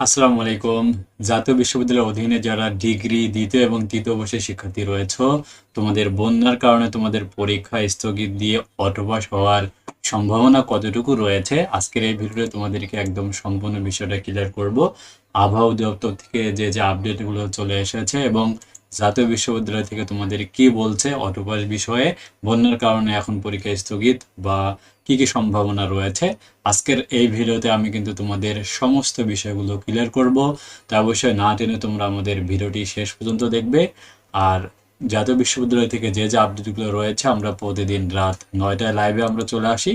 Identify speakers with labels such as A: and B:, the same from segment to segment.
A: আসসালামু আলাইকুম। জাতীয় বিশ্ববিদ্যালয়ের অধীনে যারা ডিগ্রি দ্বিতীয় এবং তৃতীয় বর্ষের শিক্ষার্থী রয়েছে, তোমাদের বন্যার কারণে তোমাদের পরীক্ষা স্থগিত দিয়ে অটোপাস হওয়ার সম্ভাবনা কতটুকু রয়েছে, আজকের এই ভিডিওতে তোমাদেরকে একদম সম্পূর্ণ বিষয়টা ক্লিয়ার করব। আবহাওয়া দপ্তর থেকে যে যে আপডেটগুলো চলে এসেছে এবং জাতীয় বিশ্ববিদ্যালয় থেকে তোমাদের কি বলছে অটোপাস বিষয়ে? বন্যার কারণে এখন পরীক্ষা স্থগিত বা কি কি সম্ভাবনা রয়েছে? আজকের এই ভিডিওতে আমি কিন্তু তোমাদের সমস্ত বিষয়গুলো ক্লিয়ার করব। তা অবশ্যই না টেনে তোমরা আমাদের ভিডিওটি শেষ পর্যন্ত দেখবে। আর জাতীয় বিশ্ববিদ্যালয় থেকে যে যে আপডেটগুলো রয়েছে, আমরা প্রতিদিন রাত নয়টায় লাইভে আমরা চলে আসি।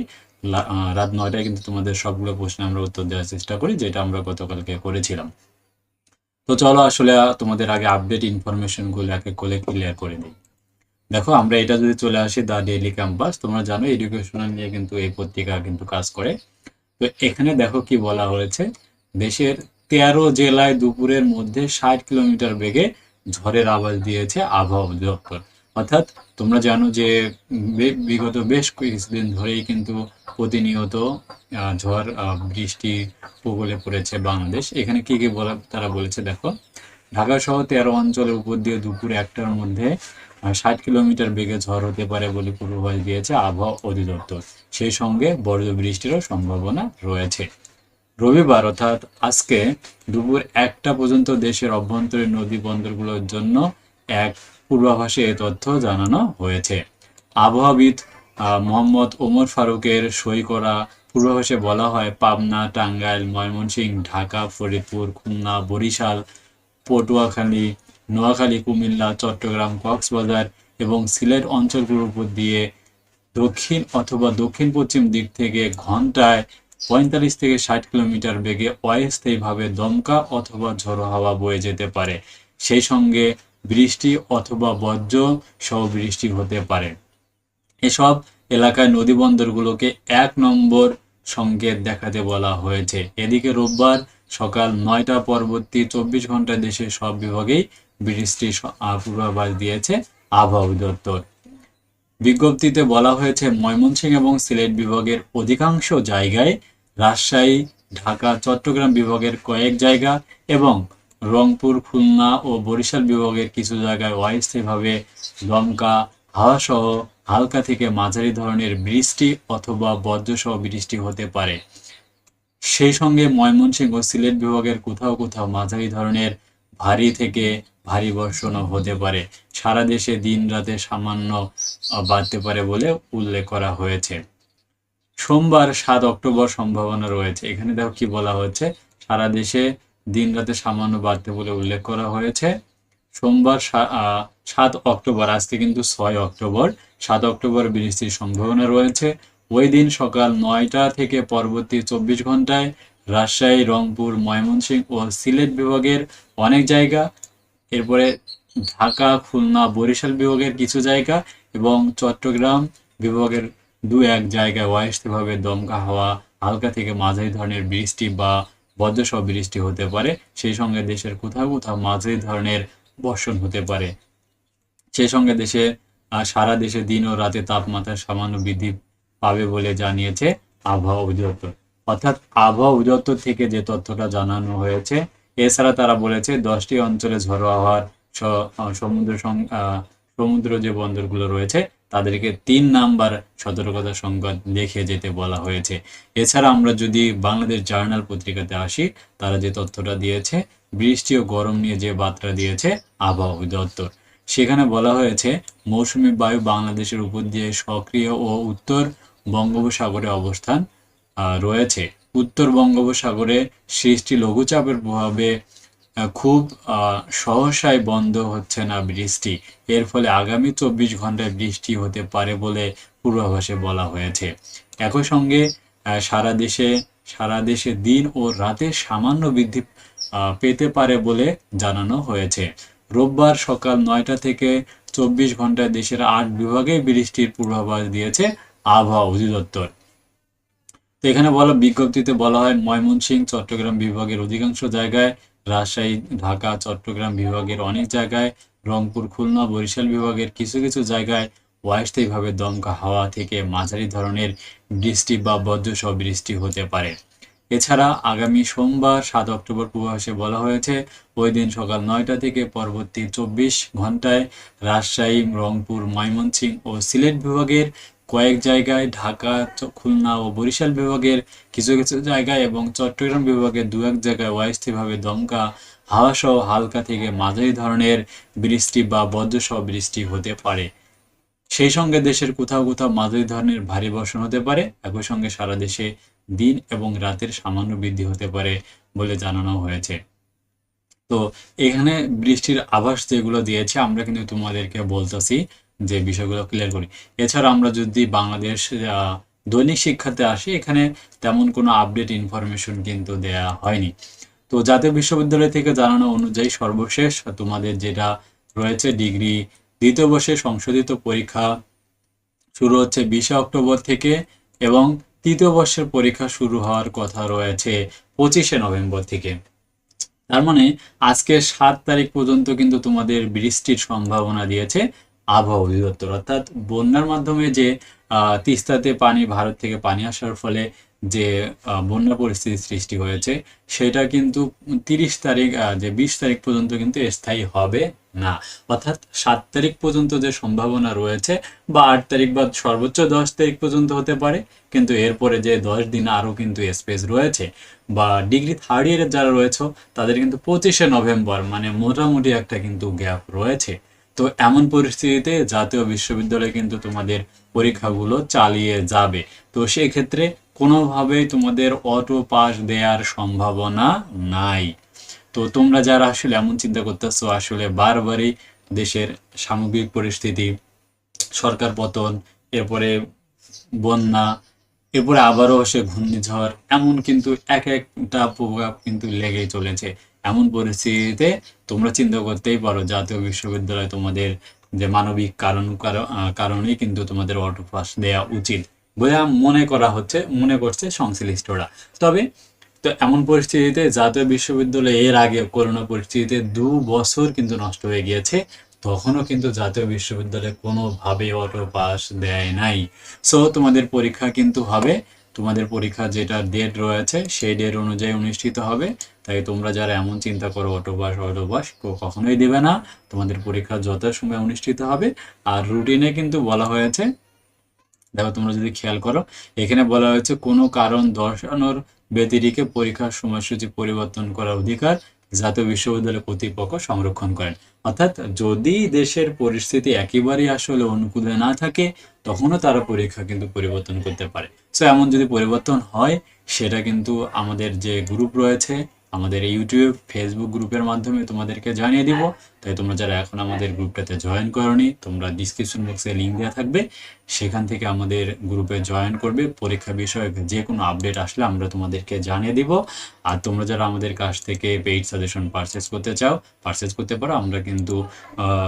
A: রাত নয়টায় কিন্তু তোমাদের সবগুলো প্রশ্নে আমরা উত্তর দেওয়ার চেষ্টা করি, যেটা আমরা গতকালকে করেছিলাম। তো চলো আসলে তোমাদের আগে আপডেট ইনফরমেশনগুলো এক এক করে ক্লিয়ার করে দিই। দেখো, আমরা এটা যদি চলে আসি দ্য ডেইলি ক্যাম্পাস তোমরা জানো এডুকেশনাল নিয়ে কিন্তু এই পত্রিকা কিন্তু কাজ করে। তো এখানে দেখো কি বলা হয়েছে, দেশের তেরো জেলায় দুপুরের মধ্যে ষাট কিলোমিটার বেগে ঝড়ের আওয়াজ দিয়েছে আবহাওয়া অধিদপ্তর। অর্থাৎ তোমরা জানো যে বিগত বেশ কিছুদিন ধরেই কিন্তু প্রতিনিয়ত ঝড় বৃষ্টি উপকূলে পড়েছে বাংলাদেশ। এখানে কি কি বলা, তারা বলেছে দেখো, ঢাকা সহ তেরো অঞ্চলের উপর দিয়ে দুপুর একটার মধ্যে ষাট কিলোমিটার বেগে ঝড় হতে পারে বলে পূর্বাভাস দিয়েছে আবহাওয়া অধিদপ্তর। সেই সঙ্গে বজ্র বৃষ্টিরও সম্ভাবনা রয়েছে। রবিবার অর্থাৎ আজকে দুপুর একটা পর্যন্ত দেশের অভ্যন্তরীণ নদী বন্দরগুলোর জন্য এক পূর্বাভাসে এ তথ্য জানানো হয়েছে। আবহাওয়াবিদ মোহাম্মদ ওমর ফারুকের সই করা পূর্বাভাসে বলা হয় পাবনা, টাঙ্গাইল, ময়মনসিংহ, ঢাকা, ফরিদপুর, খুলনা, বরিশাল, পটুয়াখালী, নোয়াখালী, কুমিল্লা, চট্টগ্রাম, কক্সবাজার এবং সিলেট অঞ্চলগুলোর উপর দিয়ে দক্ষিণ অথবা দক্ষিণ পশ্চিম দিক থেকে ঘন্টায় পঁয়তাল্লিশ থেকে ষাট কিলোমিটার বেগে অস্থায়ীভাবে দমকা অথবা ঝড়ো হাওয়া বয়ে যেতে পারে। সেই সঙ্গে বৃষ্টি অথবা বজ্র সহ বৃষ্টি হতে পারে। এসব এলাকায় নদী বন্দরগুলোকে এক নম্বর সংকেত দেখাতে বলা হয়েছে। এদিকে রোববার সকাল নয়টা পরবর্তী চব্বিশ ঘণ্টা দেশের সব বিভাগেই বৃষ্টির পূর্বাভাস দিয়েছে আবহাওয়া দপ্তর বিজ্ঞপ্তিতে বলা হয়েছে, ময়মনসিংহ এবং সিলেট বিভাগের অধিকাংশ জায়গায় রাজশাহী, ঢাকা, চট্টগ্রাম বিভাগের কয়েক জায়গা এবং রংপুর, খুলনা ও বরিশাল বিভাগের কিছু জায়গায় অস্থায়ীভাবে দমকা হাওয়া সহ হালকা থেকে মাঝারি ধরনের বৃষ্টি অথবা বজ্রসহ বৃষ্টি হতে পারে। সেই সঙ্গে ময়মনসিংহ সিলেট বিভাগের কোথাও কোথাও মাঝারি ধরনের ভারী থেকে ভারী বর্ষণও হতে পারে। সারা দেশে দিন রাতে সামান্য বাড়তে পারে বলে উল্লেখ করা হয়েছে। সোমবার সাত অক্টোবর সম্ভাবনা রয়েছে। এখানে দেখো কি বলা হচ্ছে, সারা দেশে দিন রাতে সামান্য বাড়তে বলে উল্লেখ করা হয়েছে। সোমবার সাত অক্টোবর, আজকে কিন্তু ছয় অক্টোবর, সাত অক্টোবর বৃষ্টির সম্ভাবনা রয়েছে। ওই দিন সকাল নয়টা থেকে পরবর্তী চব্বিশ ঘন্টায় রাজশাহী, রংপুর, ময়মনসিংহ ও সিলেট বিভাগের অনেক জায়গা, এরপরে ঢাকা, খুলনা, বরিশাল বিভাগের কিছু জায়গা এবং চট্টগ্রাম বিভাগের দু এক জায়গায় অস্থায়ীভাবে দমকা হাওয়া হালকা থেকে মাঝারি ধরনের বৃষ্টি বা বজ্রসহ বৃষ্টি হতে পারে সেই সঙ্গে দেশের কোথাও কোথাও মাঝারি ধরনের বর্ষণ হতে পারে। সেই সঙ্গে দেশে সারা দেশে দিন ও রাতে তাপমাত্রা সামান্য বৃদ্ধি পাবে বলে জানিয়েছে আবহাওয়া অধিদপ্তর। অর্থাৎ আবহাওয়া অধিদপ্তর থেকে যে তথ্যটা জানানো হয়েছে এছাড়া তারা বলেছে দশটি অঞ্চলে ঝড়ো হাওয়ার স- আহ, সমুদ্র সমুদ্র যে বন্দরগুলো রয়েছে তাদেরকে তিন নাম্বার সতর্কতা সংবাদ লিখে যেতে বলা হয়েছে। এছাড়া আমরা যদি বাংলাদেশ জার্নাল পত্রিকাতে আসি, তারা যে তথ্যটা দিয়েছে, বৃষ্টি ও গরম নিয়ে যে বার্তা দিয়েছে, আবহাওয়া অধিদপ্তর। সেখানে বলা হয়েছে, মৌসুমি বায়ু বাংলাদেশের উপর দিয়ে সক্রিয় ও উত্তর বঙ্গোপসাগরে অবস্থান রয়েছে। উত্তর বঙ্গোপসাগরে সৃষ্টি লঘুচাপের প্রভাবে খুব সহসায় বন্ধ হচ্ছে না বৃষ্টি। এর ফলে আগামী চব্বিশ ঘন্টায় বৃষ্টি হতে পারে বলে পূর্বাভাসে বলা হয়েছে। একই সঙ্গে সারা দেশে সারা দেশে দিন ও রাতে সামান্য বৃদ্ধি পেতে পারে বলে জানানো হয়েছে। রোববার সকাল নয়টা থেকে চব্বিশ ঘন্টায় দেশের আট বিভাগে বৃষ্টির পূর্বাভাস দিয়েছে আবহাওয়া অধিদপ্তর। তো এখানে বলা, বিজ্ঞপ্তিতে বলা হয়, ময়মনসিংহ, চট্টগ্রাম বিভাগের অধিকাংশ জায়গায় রাজশাহী, ঢাকা, চট্টগ্রাম বিভাগের অনেক জায়গায়, রংপুর, খুলনা, বরিশাল বিভাগের কিছু কিছু জায়গায় অস্থায়ীভাবে দমকা হাওয়া থেকে মাঝারি ধরনের বৃষ্টি বা বজ্রসহ বৃষ্টি হতে পারে। এছাড়া আগামী সোমবার, সাত অক্টোবর পূর্বাভাসে বলা হয়েছে, ওই দিন সকাল নয়টা থেকে পরবর্তী চব্বিশ ঘন্টায় রাজশাহী, রংপুর, ময়মনসিংহ ও সিলেট বিভাগের কয়েক জায়গায়, ঢাকা খুলনা ও বরিশাল বিভাগের কিছু কিছু জায়গায় এবং চট্টগ্রাম বিভাগের দু, এক জায়গায় অস্থায়ীভাবে দমকা হাওয়া সহ হালকা থেকে মাঝারি ধরনের বৃষ্টি বা বজ্রসহ বৃষ্টি হতে পারে। সেই সঙ্গে দেশের কোথাও কোথাও মাঝারি ধরনের ভারী বর্ষণ হতে পারে। একই সঙ্গে সারা দেশে দিন এবং রাতের সামান্য বৃদ্ধি হতে পারে বলে জানানো হয়েছে। তো এখানে বৃষ্টির আভাস যেগুলো দিয়েছে, আমরা কিন্তু তোমাদেরকে বলতেছি। যে বিষয়গুলো ক্লিয়ার করি। এছাড়া আমরা যদি বাংলাদেশ দৈনিক শিক্ষাতে আসি, এখানে তেমন কোনো আপডেট ইনফরমেশন কিন্তু দেয়া হয়নি। তো জাতীয় বিশ্ববিদ্যালয় থেকে জানানো অনুযায়ী সর্বশেষ তোমাদের যেটা রয়েছে ডিগ্রি দ্বিতীয় বর্ষে সংশোধিত পরীক্ষা শুরু হচ্ছে বিশে অক্টোবর থেকে এবং তৃতীয় বর্ষের পরীক্ষা শুরু হওয়ার কথা রয়েছে পঁচিশে নভেম্বর থেকে। তার মানে আজকে সাত তারিখ পর্যন্ত কিন্তু তোমাদের বৃষ্টির সম্ভাবনা দিয়েছে। আবহাওয়া অধিদপ্তর। অর্থাৎ বন্যার মাধ্যমে যে তিস্তাতে পানি, ভারত থেকে পানি আসার ফলে যে বন্যা পরিস্থিতি সৃষ্টি হয়েছে, সেটা কিন্তু তিরিশ তারিখ যে বিশ তারিখ পর্যন্ত কিন্তু স্থায়ী হবে না। অর্থাৎ সাত তারিখ পর্যন্ত যে সম্ভাবনা রয়েছে, বা আট তারিখ বা সর্বোচ্চ দশ তারিখ পর্যন্ত হতে পারে, কিন্তু এরপরে যে দশ দিন আরও কিন্তু স্পেস রয়েছে, বা ডিগ্রি থার্ড ইয়ারের যারা রয়েছে, তাদের কিন্তু পঁচিশে নভেম্বর মানে মোটামুটি একটা কিন্তু গ্যাপ রয়েছে। তো এমন পরিস্থিতিতে জাতীয় বিশ্ববিদ্যালয় কিন্তু তোমাদের পরীক্ষাগুলো চালিয়ে যাবে। তো সেই ক্ষেত্রে কোনোভাবেই তোমাদের অটো পাস দেওয়ার সম্ভাবনা নাই। তো তোমরা যারা আসলে এমন চিন্তা করতেছো, আসলে বারবারই দেশের সামগ্রিক পরিস্থিতি, সরকার পতন, এরপরে বন্যা এরপরে আবারও সে ঘূর্ণিঝড়, এমন কিন্তু এক একটা প্রভাব কিন্তু লেগেই চলেছে। এমন পরিস্থিতিতে তোমরা চিন্তা করতেই পারো, জাতীয় বিশ্ববিদ্যালয় তোমাদের যে মানবিক কারণ, কারণ- কারণেই কিন্তু তোমাদের অটো পাস দেওয়া উচিত বলে মনে করা হচ্ছে, মনে করছে সংশ্লিষ্টরা। তবে তো এমন পরিস্থিতিতে জাতীয় বিশ্ববিদ্যালয় এর আগে করোনা পরিস্থিতিতে দু বছর কিন্তু নষ্ট হয়ে গিয়েছে। তখনও কিন্তু জাতীয় বিশ্ববিদ্যালয় কোনোভাবে অটো পাস দেয় নাই। সো তোমাদের পরীক্ষা কিন্তু হবে। তোমাদের পরীক্ষা যেটা ডেট রয়েছে, সেই ডেট অনুযায়ী অনুষ্ঠিত হবে। তাই তোমরা যারা এমন চিন্তা করো অটো পাস অটো পাস কখনোই দেবে না। তোমাদের পরীক্ষা যথাসময়ে অনুষ্ঠিত হবে, আর রুটিনে কিন্তু বলা হয়েছে। দেখো, তোমরা যদি খেয়াল করো, এখানে বলা হয়েছে কোনো কারণ দর্শানোর ব্যতিরিকে পরীক্ষার সময়সূচি পরিবর্তন করার অধিকার জাতীয় বিশ্ববিদ্যালয় কর্তৃপক্ষ সংরক্ষণ করেন। অর্থাৎ যদি দেশের পরিস্থিতি একেবারেই আসলে অনুকূলে না থাকে, তখনও তারা পরীক্ষা কিন্তু পরিবর্তন করতে পারে। সো এমন যদি পরিবর্তন হয়, সেটা কিন্তু আমাদের যে গ্রুপ রয়েছে আমাদের ইউটিউব ফেসবুক গ্রুপের মাধ্যমে তোমাদেরকে জানিয়ে দিব। তাই তোমরা যারা এখন আমাদের গ্রুপটাতে জয়েন করনি, তোমরা ডিসক্রিপশন বক্সে লিঙ্ক দেওয়া থাকবে। সেখান থেকে আমাদের গ্রুপে জয়েন করবে। পরীক্ষা বিষয়ক যে কোনো আপডেট আসলে আমরা তোমাদেরকে জানিয়ে দিব। আর তোমরা যারা আমাদের কাছ থেকে পেইড সাজেশন পারচেস করতে চাও পারচেস করতে পারো। আমরা কিন্তু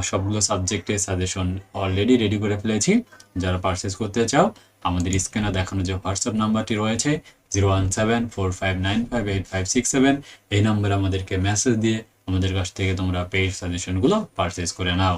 A: সবগুলো সাবজেক্টের সাজেশন অলরেডি রেডি করে ফেলেছি। যারা পারচেস করতে চাও, আমাদের স্ক্রিনে দেখানো যে হোয়াটসঅ্যাপ নাম্বারটি রয়েছে zero one seven four five nine five eight five six seven এই নম্বরে আমাদেরকে মেসেজ দিয়ে আমাদের কাছ থেকে তোমরা পেইড সাজেশনগুলো পারচেস করে নাও।